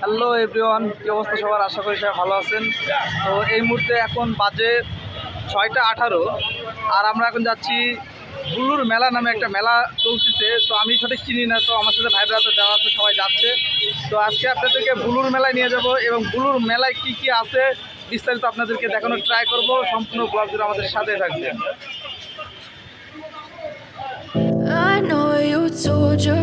Hello everyone, কি অবস্থা সবার? আশা করি সবাই ভালো আছেন। তো এই মুহূর্তে এখন বাজে ছয়টা আঠারো, আর আমরা এখন যাচ্ছি বুলুর মেলা নামে একটা মেলা চলতেছে। তো আমি সঠিক চিনি না, তো আমার সাথে ভাই ব্রাতে যারা আছে, সবাই যাচ্ছে। তো আজকে আপনাদেরকে বুলুর মেলায় নিয়ে যাব, এবং বুলুর মেলায় কি কি আছে বিস্তারিত আপনাদেরকে দেখানোর ট্রাই করব। সম্পূর্ণ ব্লগ আমাদের সাথে থাকবেন। I know you told your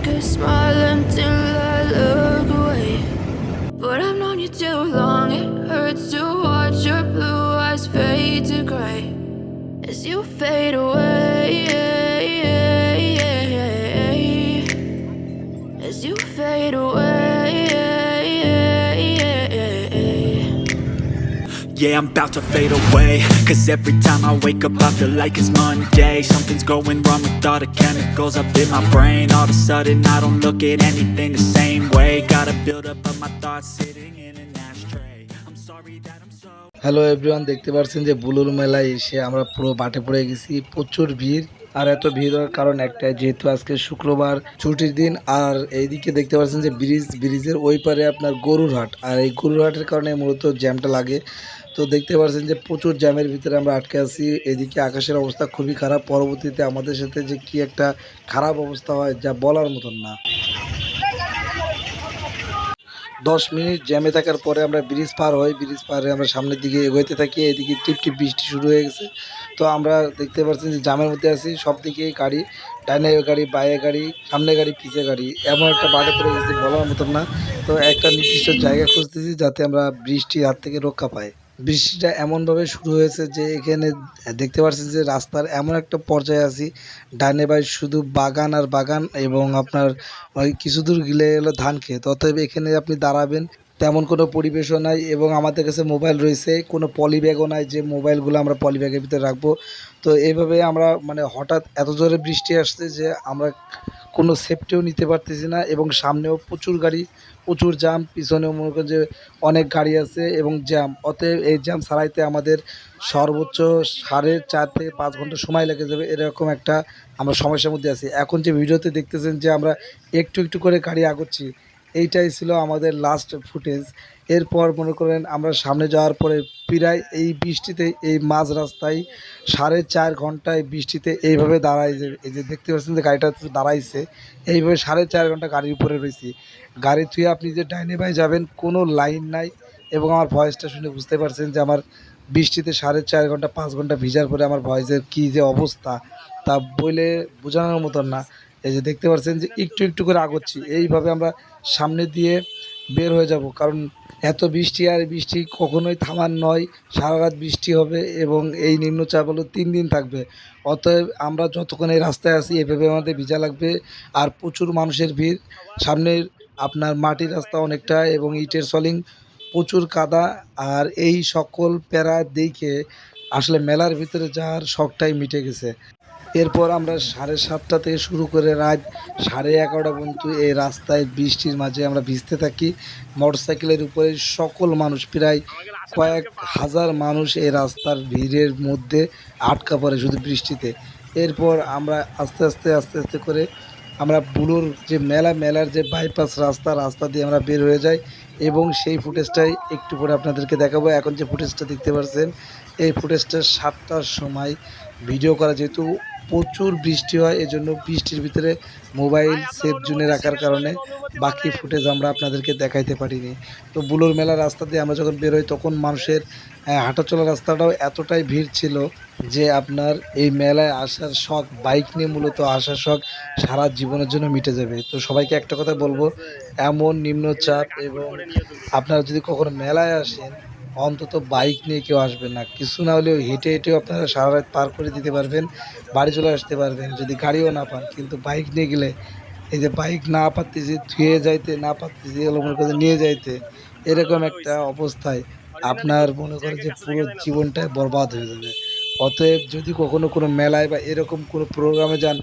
Yeah, I'm about to fade away Cause every time I wake up I feel like it's Monday Something's going wrong with all the chemicals up in my brain All of a sudden I don't look at anything the same way Gotta build up of my thoughts sitting in an ashtray I'm sorry that I'm so hello everyone দেখতে পাচ্ছেন যে বুলুর মেলায় এসে আমরা পুরো বাটে পড়ে গেছি প্রচুর ভিড় আর এত ভিড় হওয়ার কারণ একটাই যেহেতু আজকে শুক্রবার ছুটির দিন আর এইদিকে দেখতে পাচ্ছেন যে ব্রিজ ব্রিজের ওই পারে আপনার গরুর হাট আর এই গরুর হাটের কারণে মূলত জ্যামটা লাগে তো দেখতে পাচ্ছেন যে প্রচুর জ্যামের ভিতরে আমরা আটকে আছি। এদিকে আকাশের অবস্থা খুবই খারাপ। পরবর্তীতে আমাদের সাথে যে কি একটা খারাপ অবস্থা হয়, যা বলার মতন না। দশ মিনিট জ্যামে থাকার পরে আমরা ব্রিজ পার হই। ব্রিজ পার আমরা সামনের দিকে এগোতে থাকি। এদিকে টিপ টিপ বৃষ্টি শুরু হয়ে গেছে। তো আমরা দেখতে পাচ্ছি যে জ্যামের মধ্যে আছি। সব দিকেই গাড়ি ডাইনে গাড়ি বাইরে গাড়ি সামনে গাড়ি পিছে গাড়ি। এমন একটা বাড়ে পড়ে গেছে বলার মতন না। তো একটা নির্দিষ্ট জায়গা খুঁজতেছি যাতে আমরা বৃষ্টির হাত থেকে রক্ষা পাই। বৃষ্টিটা এমনভাবে শুরু হয়েছে যে এখানে দেখতে পাচ্ছি যে রাস্তার এমন একটা পর্যায়ে আছি। ডানে বাই শুধু বাগান আর বাগান এবং আপনার ওই কিছু দূর গেলে হলো ধান খেত অতএব এখানে আপনি দাঁড়াবেন, তেমন কোনো পরিবেশও নাই এবং আমাদের কাছে মোবাইল রয়েছে, কোনো পলি ব্যাগও নাই যে মোবাইলগুলো আমরা পলি ব্যাগের ভিতরে রাখব। তো এইভাবে আমরা মানে হঠাৎ এত জোরে বৃষ্টি আসছে যে আমরা কোনো সেফটিও নিতে পারতেছি না এবং সামনেও প্রচুর গাড়ি, প্রচুর জ্যাম পিছনেও মনে করেন যে অনেক গাড়ি আছে এবং জ্যাম অতএব এই জ্যাম সারাইতে আমাদের সর্বোচ্চ সাড়ে চার থেকে পাঁচ ঘণ্টা সময় লেগে যাবে এরকম একটা আমরা সমস্যার মধ্যে আছি। এখন যে ভিডিওতে দেখতেছেন যে আমরা একটু একটু করে গাড়ি আগাচ্ছি এইটাই ছিল আমাদের লাস্ট ফুটেজ এরপর মনে করেন আমরা সামনে যাওয়ার পরে প্রায় এই বৃষ্টিতে, এই মাঝ রাস্তায় সাড়ে চার ঘন্টায় বৃষ্টিতে এইভাবে দাঁড়াই যে, এই যে দেখতে পাচ্ছেন যে গাড়িটা দাঁড়াইছে, এইভাবে সাড়ে চার ঘণ্টা গাড়ির উপরে রয়েছি। গাড়ি থুয়ে আপনি যে ডাইনে বাই যাবেন, কোনো লাইন নাই এবং আমার ভয়েসটা শুনে বুঝতে পারছেন যে আমার বৃষ্টিতে সাড়ে চার ঘণ্টা, পাঁচ ঘণ্টা ভিজার পরে আমার ভয়েসের কী যে অবস্থা, তা বলে বোঝানোর মতন না। এই যে দেখতে পাচ্ছেন যে একটু একটু করে আগোচ্ছি। এইভাবে আমরা সামনে দিয়ে বের হয়ে যাব। কারণ এত বৃষ্টি আর বৃষ্টি কখনোই থামার নয় সারা রাত বৃষ্টি হবে এবং এই নিম্নচাপ হলো তিন দিন থাকবে। অতএব আমরা যতক্ষণ এই রাস্তায় আছি, এভাবে আমাদের ভিজা লাগবে আর প্রচুর মানুষের ভিড়। সামনের আপনার মাটির রাস্তা অনেকটা এবং ইটের সলিং, প্রচুর কাদা আর এই সকল প্যারা দেখে আসলে মেলার ভিতরে যাওয়ার শখটাই মিটে গেছে। এরপর আমরা সাড়ে সাতটা থেকে শুরু করে রাত সাড়ে এগারোটা পর্যন্ত এই রাস্তায় বৃষ্টির মাঝে আমরা ভিজতে থাকি। মোটরসাইকেলের উপরে সকল মানুষ, প্রায় কয়েক হাজার মানুষ এই রাস্তার ভিড়ের মধ্যে আটকা পড়ে শুধু বৃষ্টিতে। এরপর আমরা আস্তে আস্তে আস্তে আস্তে করে আমরা বুলুর যে মেলা, মেলার যে বাইপাস রাস্তা রাস্তা দিয়ে আমরা বের হয়ে যাই এবং সেই ফুটেজটাই একটু পরে আপনাদেরকে দেখাবো। এখন যে ফুটেজটা দেখতে পাচ্ছেন, এই ফুটেজটা সাতটার সময় ভিডিও করা যেহেতু প্রচুর বৃষ্টি হয়, এজন্য বৃষ্টির ভিতরে মোবাইল সেফ জোনে রাখার কারণে বাকি ফুটেজ আমরা আপনাদেরকে দেখাইতে পারিনি। তো বুলোর মেলা রাস্তা দিয়ে আমরা যখন বেরোই তখন মানুষের হাঁটাচলা রাস্তাটাও এতটাই ভিড় ছিল যে আপনার এই মেলায় আসার শখ, বাইক নিয়ে মূলত আসার শখ সারা জীবনের জন্য মিটে যাবে। তো সবাইকে একটা কথা বলব, এমন নিম্নচাপ এবং আপনারা যদি কখনো মেলায় আসেন অন্তত বাইক নিয়ে কেউ আসবে না। কিছু না হলেও হেঁটে হেঁটেও আপনারা সারা রাত পার করে দিতে পারবেন, বাড়ি চলে আসতে পারবেন, যদি গাড়িও না পান। কিন্তু বাইক নিয়ে গেলে, এই যে বাইক না পারতেছি ধুয়ে যাইতে না পারতেছি এগুলো করে নিয়ে যাইতে, এরকম একটা অবস্থায় আপনার মনে করে যে পুরো জীবনটাই বরবাদ হয়ে যাবে। অতএব যদি কখনো কোনো মেলায় বা এরকম কোনো প্রোগ্রামে যান,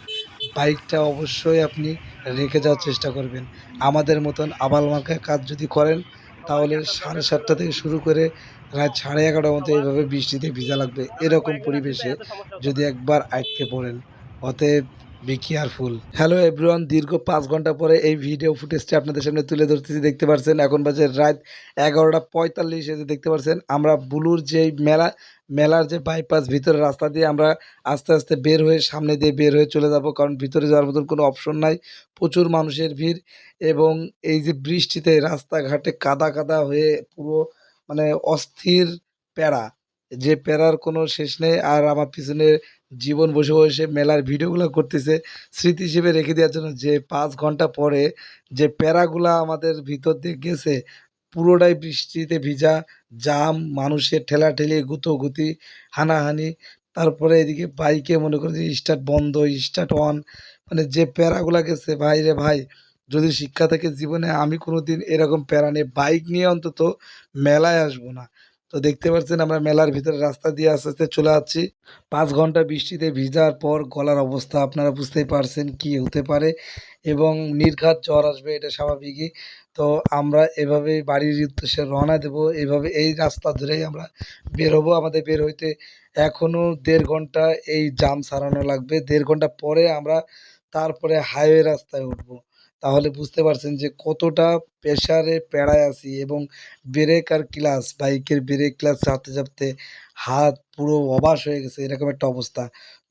বাইকটা অবশ্যই আপনি রেখে যাওয়ার চেষ্টা করবেন। আমাদের মতন আবাল মার্কা কাজ যদি করেন তাহলে সাড়ে সাতটা থেকে শুরু করে রাত সাড়ে এগারোটার মতো এইভাবে বৃষ্টিতে ভিজা লাগবে। এরকম পরিবেশে যদি একবার আটকে পড়েন, অতএব বি কেয়ারফুল হ্যালো এভরিওয়ান দীর্ঘ পাঁচ ঘণ্টা পরে এই ভিডিও ফুটেজটি আপনাদের সামনে তুলে ধরতেছি। দেখতে পাচ্ছেন এখন বাজে রাত এগারোটা পঁয়তাল্লিশ। এতে দেখতে পাচ্ছেন আমরা বুলুর যে মেলা, মেলার যে বাইপাস ভিতরে রাস্তা দিয়ে আমরা আস্তে আস্তে বের হয়ে সামনে দিয়ে বের হয়ে চলে যাব। কারণ ভিতরে যাওয়ার মতন কোনো অপশন নাই। প্রচুর মানুষের ভিড় এবং এই যে বৃষ্টিতে রাস্তাঘাটে কাদা কাদা হয়ে পুরো মানে অস্থির প্যারা। যে প্যারার কোনো শেষ নেই। আর আমার পিছনে জীবন বসে বসে মেলার ভিডিওগুলো করতেছে, স্মৃতি হিসেবে রেখে দেওয়ার জন্য যে পাঁচ ঘণ্টা পরে যে প্যারাগুলা আমাদের ভিতর দিয়ে গেছে, পুরোটাই বৃষ্টিতে ভিজা, জাম, মানুষের ঠেলাঠেলি, গুতোগুতি, হানাহানি, তারপরে এদিকে বাইকে মনে করেন যে স্টার্ট বন্ধ স্টার্ট অন মানে যে প্যারাগুলা গেছে, ভাই রে ভাই, যদি শিক্ষা থেকে জীবনে আমি কোনো দিন এরকম প্যারা নিয়ে বাইক নিয়ে অন্তত মেলায় আসব না। তো দেখতে পাচ্ছেন আমরা মেলার ভিতরে রাস্তা দিয়ে আস্তে আস্তে চলে যাচ্ছি। পাঁচ ঘণ্টা বৃষ্টিতে ভিজার পর গলার অবস্থা আপনারা বুঝতেই পারছেন কি হতে পারে এবং নির্ঘাত জ্বর আসবে, এটা স্বাভাবিকই। তো আমরা এভাবে বাড়ির উদ্দেশ্যে রওনা দেব, এভাবে এই রাস্তা ধরেই আমরা বের হব। আমাদের বের হইতে এখনও দেড় ঘণ্টা এই জাম সারানো লাগবে। দেড় ঘণ্টা পরে আমরা তারপরে হাইওয়ে রাস্তায় উঠবো। তাহলে বুঝতে পারছেন যে কতটা প্রেশারে প্যারায় আছি এবং ব্রেক আর ক্লাচ বাইকের ব্রেক ক্লাচ চাপতে চাপতে হাত পুরো অবাস হয়ে গেছে, এরকম একটা অবস্থা।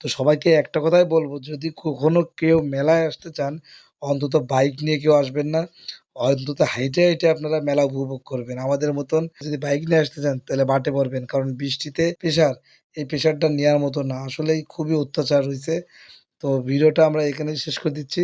তো সবাইকে একটা কথাই বলব, যদি কখনো কেউ মেলায় আসতে চান, অন্তত বাইক নিয়ে কেউ আসবেন না। অন্তত হাইটে হাইটে আপনারা মেলা উপভোগ করবেন। আমাদের মতন যদি বাইক নিয়ে আসতে চান, তাহলে বাটে পড়বেন, কারণ বৃষ্টিতে প্রেশার এই প্রেশারটা নেওয়ার মতো না। আসলেই খুবই অত্যাচার হয়েছে তো ভিডিওটা আমরা এখানেই শেষ করে দিচ্ছি।